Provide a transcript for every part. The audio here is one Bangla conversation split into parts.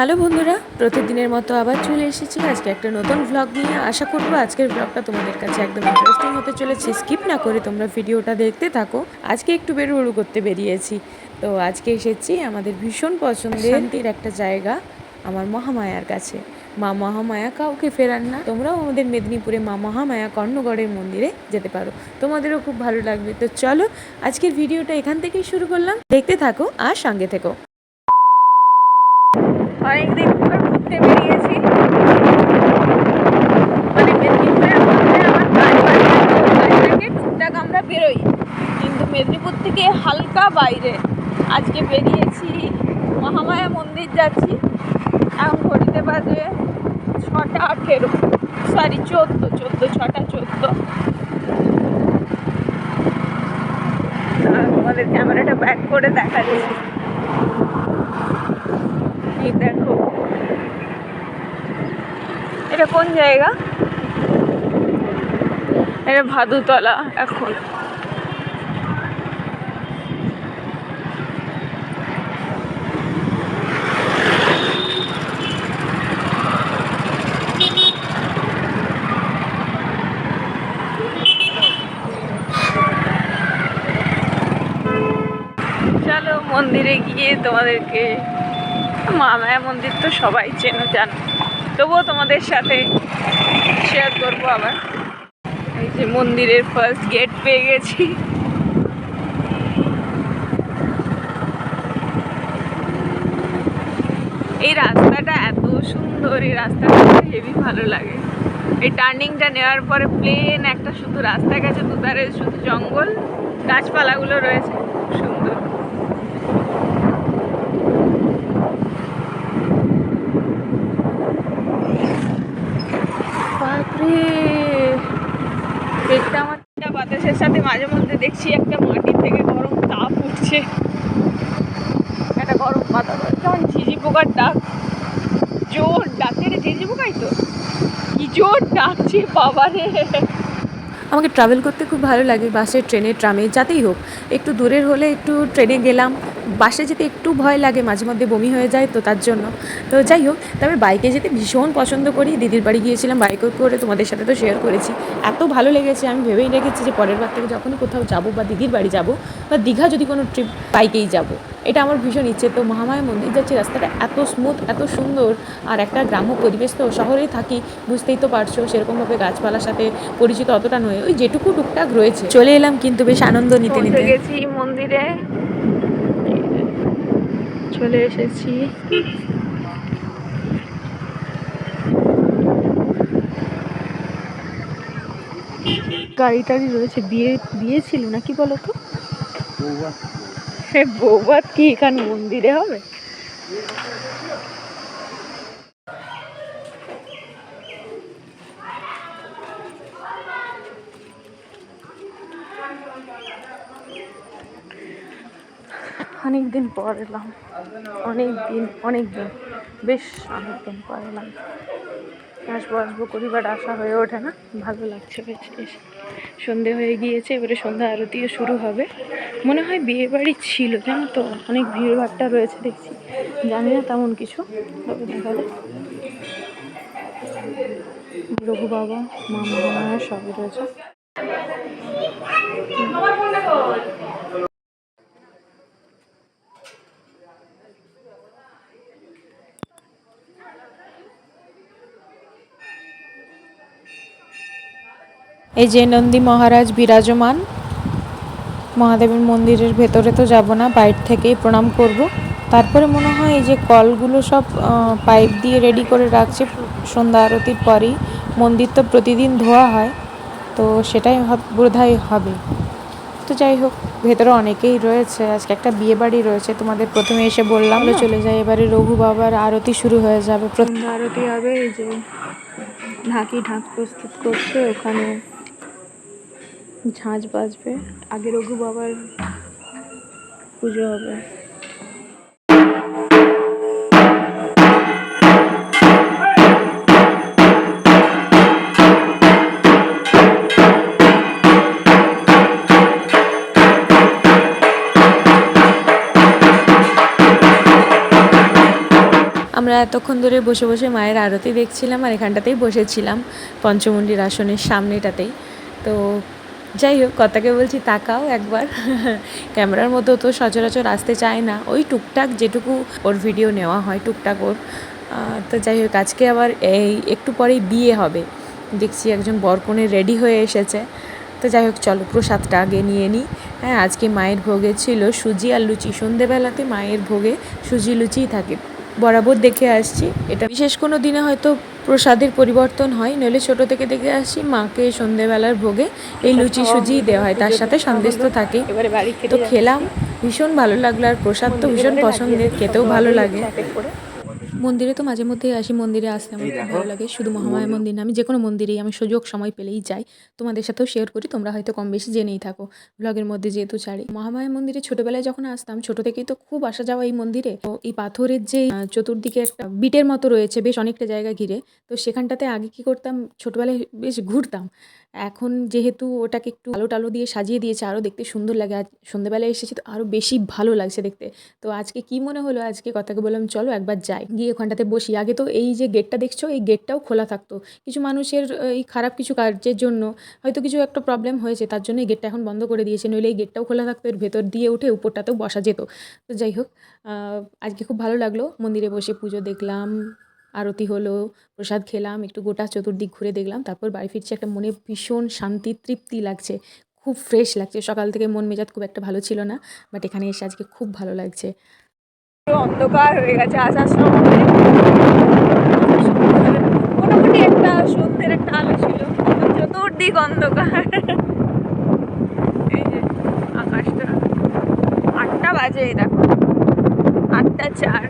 হ্যালো বন্ধুরা প্রতিদিনের মতো আবার চলে এসেছি। আজকে একটা নতুন ভ্লগ নিয়ে। আশা করব আজকের ভ্লগটা তোমাদের কাছে একদম ইন্টারেস্টিং হতে চলেছে। স্কিপ না করে তোমরা ভিডিওটা দেখতে থাকো। আজকে একটু বেরুড়ু করতে বেরিয়েছি। তো আজকে এসেছি আমাদের ভীষণ পছন্দের শান্তির একটা জায়গা আমার মহামায়ার কাছে। মা মহামায়া কাউকে ফেরান না। তোমরাও আমাদের মেদিনীপুরে মা মহামায়া কর্ণগড়ের মন্দিরে যেতে পারো। তোমাদেরও খুব ভালো লাগবে। তো চলো আজকের ভিডিওটা এখান থেকেই শুরু করলাম। দেখতে থাকো আর সঙ্গে থেকো। অনেকদিন পর ঘুরতে বেরিয়েছি। মানে মেদিনীপুরের মধ্যে আমার বাড়ি টুকটাক আমরা বেরোই। কিন্তু মেদিনীপুর থেকে হালকা বাইরে। আজকে বেরিয়েছি মহামায়া মন্দির যাচ্ছি। এখন ঘড়িতে বাজে ছটা আঠেরো। সরি চোদ্দ চোদ্দ, ছটা চোদ্দ। তোমাদের ক্যামেরাটা ব্যাক করে দেখা যাচ্ছে এই দেখো এটা কোন জায়গা? এটা ভাদুতলা, এখন। মন্দিরে গিয়ে তোমাদেরকে মা মায়া মন্দির তো সবাই চেনো, জানো। তবুও তোমাদের সাথে শেয়ার করব আবার। এই যে মন্দিরের ফার্স্ট গেট পেয়ে গেছি। এই রাস্তাটা এত সুন্দর, এই রাস্তাটা হেভি ভালো লাগে। এই টার্নিংটা নেওয়ার পরে প্লেন একটা শুধু রাস্তা গেছে, দুধারে শুধু জঙ্গল, গাছপালাগুলো রয়েছে খুব সুন্দর বাপরে দেখতে আমার ঠান্ডা বাতাসের সাথে মাঝে মধ্যে দেখছি একটা মাটির থেকে গরম তাপ উঠছে একটা গরম বাতাস কেমন ঝিঝি ডাক জোর ডাকে রে যাব পোকাই তো? কি জোর ডাকছে বাবা আমাকে ট্রাভেল করতে খুব ভালো লাগে, বাসে, ট্রেনে, ট্রামে, যাতেই হোক। একটু দূরের হলে একটু ট্রেনে গেলাম। বাসে যেতে একটু ভয় লাগে মাঝে মধ্যে বমি হয়ে যায় তো তার জন্য। তো যাই হোক তবে বাইকে যেতে ভীষণ পছন্দ করি। দিদির বাড়ি গিয়েছিলাম বাইকে করে তোমাদের সাথে তো শেয়ার করেছি। এত ভালো লেগেছে আমি ভেবেই রেখেছি যে পরের বার থেকে যখনই কোথাও যাব বা দিদির বাড়ি যাব বা দীঘা যদি কোনো ট্রিপ বাইকেই যাব এটা আমার ভীষণ ইচ্ছে। তো মহামায়া মন্দির যাচ্ছি রাস্তাটা এত স্মুথ এত সুন্দর আর একটা গ্রাম্য পরিবেশ তো শহরেই থাকি বুঝতেই তো পারছ সেরকমভাবে গাছপালার সাথে পরিচিত অতটা নয় ওই যেটুকু টুকটাক রয়েছে। চলে এলাম কিন্তু বেশ আনন্দ নিতে নিতে। গেছি মন্দিরে। চলে এসেছি। গাড়ি টাড়ি রয়েছে, বিয়ে বিয়ে ছিল না কি বলো তো বৌবাত কি এখানে মন্দিরে হবে? অনেক দিন পর এলাম। অনেক দিন অনেক দিন বেশ অনেক দিন পর এলাম। আসব আসব করি বাট আসা হয়ে ওঠে না। ভালো লাগছে বেশ বেশ। সন্ধে হয়ে গিয়েছে, এবারে সন্ধ্যা আরতিও শুরু হবে। মনে হয় বিয়ে বাড়ি ছিল, জানো তো? অনেক ভিড় রয়েছে, দেখছি। জানি না তেমন কিছু। তবে দেখা। রঘু বাবা, মা মহামায়া সবই রয়েছে। এই যে নন্দী মহারাজ বিরাজমান, মহাদেবের মন্দিরের ভেতরে তো যাব না, বাইর থেকেই প্রণাম করব। তারপরে মনে হয় এই যে কলগুলো সব পাইপ দিয়ে রেডি করে রাখছে, সন্ধ্যা আরতির পরেই। মন্দির তো প্রতিদিন ধোয়া হয়, তো সেটাই বোধহয় হবে। তো যাই হোক, ভেতরে অনেকেই রয়েছে, আজকে একটা বিয়ে বাড়ি রয়েছে, তোমাদের প্রথমে এসে বললাম? চলে যাই, এবারে রঘু বাবার আরতি শুরু হয়ে যাবে। প্রথম আরতি হবে, এই যে ঢাকি ঢাক প্রস্তুত করছে, ওখানে ঝাঁঝ বাজবে। আগে রঘু বাবার পুজো হবে। আমরা এতক্ষণ ধরে বসে বসে মায়ের আরতি দেখছিলাম আর এখানটাতেই বসেছিলাম পঞ্চমুণ্ডির আসনের সামনেটাতেই। তো যাই হোক, কথাকে বলছি, তাকাও একবার। ক্যামেরার মধ্যেও তো সচরাচর আসতে চায় না। ওই টুকটাক যেটুকু ওর ভিডিও নেওয়া হয়, টুকটাক ওর। তো যাই হোক, আজকে আবার এই একটু পরেই বিয়ে হবে। দেখছি একজন বরকনে রেডি হয়ে এসেছে। তো যাই হোক, চলো, প্রসাদটা আগে নিয়ে নিই হ্যাঁ আজকে মায়ের ভোগে ছিল সুজি আর লুচি। সন্ধেবেলাতে মায়ের ভোগে সুজি লুচিই থাকে। বরাবর দেখে আসছি। এটা বিশেষ কোনো দিনে হয়তো প্রসাদের পরিবর্তন হয়, নইলে ছোট থেকে দেখে আসছি মাকে সন্ধেবেলার ভোগে এই লুচি সুজি দেওয়া হয়, তার সাথে সন্দেশ তো থাকে। তো খেলাম, ভীষণ ভালো লাগল আর প্রসাদ তো ভীষণ পছন্দের, খেতেও ভালো লাগে। মন্দিরে তো মাঝে মধ্যেই আসি মন্দিরে আসতে আমার খুব ভালো লাগে। শুধু মহামায়া মন্দির। না আমি যে কোনো মন্দিরেই আমি সুযোগ সময় পেলেই যাই। তোমাদের সাথেও শেয়ার করি তোমরা হয়তো কম বেশি জেনেই থাকো। ব্লগের মধ্যে যেহেতু ছাড়ি। মহামায়া মন্দিরে ছোটবেলায় যখন আসতাম ছোট থেকেই তো খুব আসা যাওয়া এই মন্দিরে। তো এই পাথরের যে চতুর্দিকে একটা বিটের মতো রয়েছে বেশ অনেকটা জায়গা ঘিরে। তো সেখানটাতে আগে কি করতাম ছোটবেলায় বেশ ঘুরতাম। এখন যেহেতু ওটাকে একটু আলো টালো দিয়ে সাজিয়ে দিয়েছে আরও দেখতে সুন্দর লাগে। আজ সন্ধ্যেবেলায় এসেছে তো আরও বেশি ভালো লাগছে দেখতে। তো আজকে কি মনে হলো? আজকে কথাকে বললাম, চলো একবার যাই। গিয়ে ওখানটাতে বসি। আগে তো এই যে গেটটা দেখছ, এই গেটটাও খোলা থাকতো। কিছু মানুষের এই খারাপ কিছু কার্যের জন্য হয়তো কিছু একটা প্রবলেম হয়েছে, তার জন্য এই গেটটা এখন বন্ধ করে দিয়েছে। নইলে এই গেটটাও খোলা থাকতো, এর ভেতর দিয়ে উঠে উপরটাতেও বসা যেত। তো যাই হোক আজকে খুব ভালো লাগল। মন্দিরে বসে পুজো দেখলাম। আরতি হলো, প্রসাদ খেলাম, একটু গোটা চতুর্দিক ঘুরে দেখলাম, তারপর বাড়ি ফিরছি একটা মনে ভীষণ শান্তি, তৃপ্তি লাগছে, খুব ফ্রেশ লাগছে। সকাল থেকে মন মেজাজ খুব একটা ভালো ছিল না বাট এখানে এসে আজকে খুব ভালো লাগছে। অন্ধকার হয়ে গেছে, আসার সময়। মোটামুটি একটা সন্ধ্যের একটা আলো ছিল, চতুর্দিক অন্ধকার। আকাশটা, আটটা বাজে, দেখো। আটটা চার,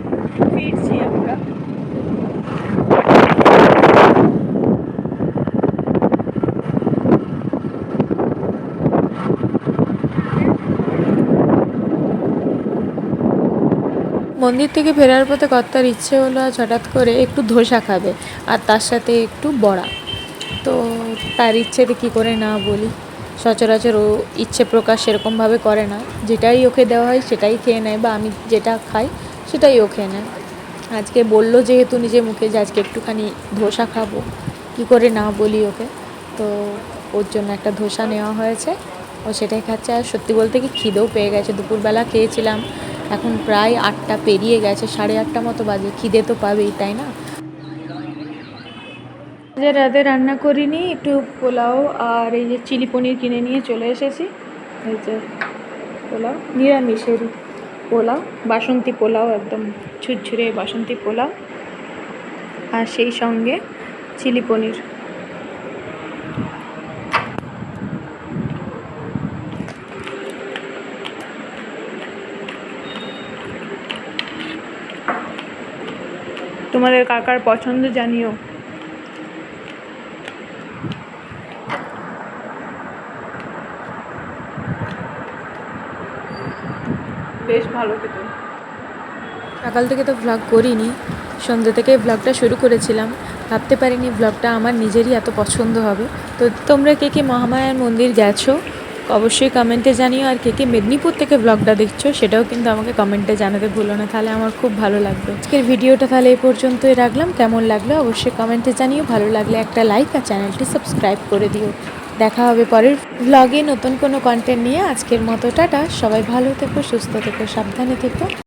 ফিরছি আমরা। মন্দির থেকে ফেরার পথে কর্তার ইচ্ছে হলো আজ হঠাৎ করে একটু ধোসা খাবে, আর তার সাথে একটু বড়া। তো তার ইচ্ছেতে কি করে না বলি। সচরাচর ও ইচ্ছে প্রকাশ সেরকমভাবে করে না। যেটাই ওকে দেওয়া হয় সেটাই খেয়ে নেয় বা আমি যেটা খাই সেটাই ও খেয়ে নেয়। আজকে বলল যেহেতু নিজের মুখে যে আজকে একটুখানি ধোসা খাব, কি করে না বলি ওকে। তো ওর জন্য একটা ধোসা নেওয়া হয়েছে। ও সেটাই খাচ্ছে, আর সত্যি বলতে কি খিদেও পেয়ে গেছে। দুপুরবেলা খেয়েছিলাম এখন প্রায় আটটা পেরিয়ে গেছে, সাড়ে আটটা মতো বাজে। খিদে তো পাবেই, তাই না? যে রাতে রান্না করিনি, একটু পোলাও আর এই যে চিলি পনির কিনে নিয়ে চলে এসেছি। এই যে পোলাও নিরামিষেরই পোলাও, বাসন্তী পোলাও, একদম ঝুরঝুরে বাসন্তী পোলাও। আর সেই সঙ্গে চিলি পনির। তোমাদের কাকার পছন্দ জানিও। বেশ ভালো খেতে সকাল থেকে তো ভ্লগ করিনি সন্ধ্যে থেকে ভ্লগটা শুরু করেছিলাম। ভাবতে পারিনি ভ্লগটা আমার নিজেরই এত পছন্দ হবে। তো তোমরা কে কে মহামায়ার মন্দির গেছো? অবশ্যই কমেন্টে জানিও আর কে কে মেদিনীপুর থেকে ব্লগটা দেখছ, সেটাও কিন্তু আমাকে কমেন্টে জানাতে ভুলো না। তাহলে আমার খুব ভালো লাগবে। আজকের ভিডিওটা তাহলে এই পর্যন্তই রাখলাম। কেমন লাগল অবশ্যই কমেন্টে জানিও। ভালো লাগলে একটা লাইক আর চ্যানেলটি সাবস্ক্রাইব করে দিও। দেখা হবে পরের ভ্লগে নতুন কোনো কন্টেন্ট নিয়ে। আজকের মতো, টাটা। সবাই ভালো থেকো, সুস্থ থেকো, সাবধানে থেকো।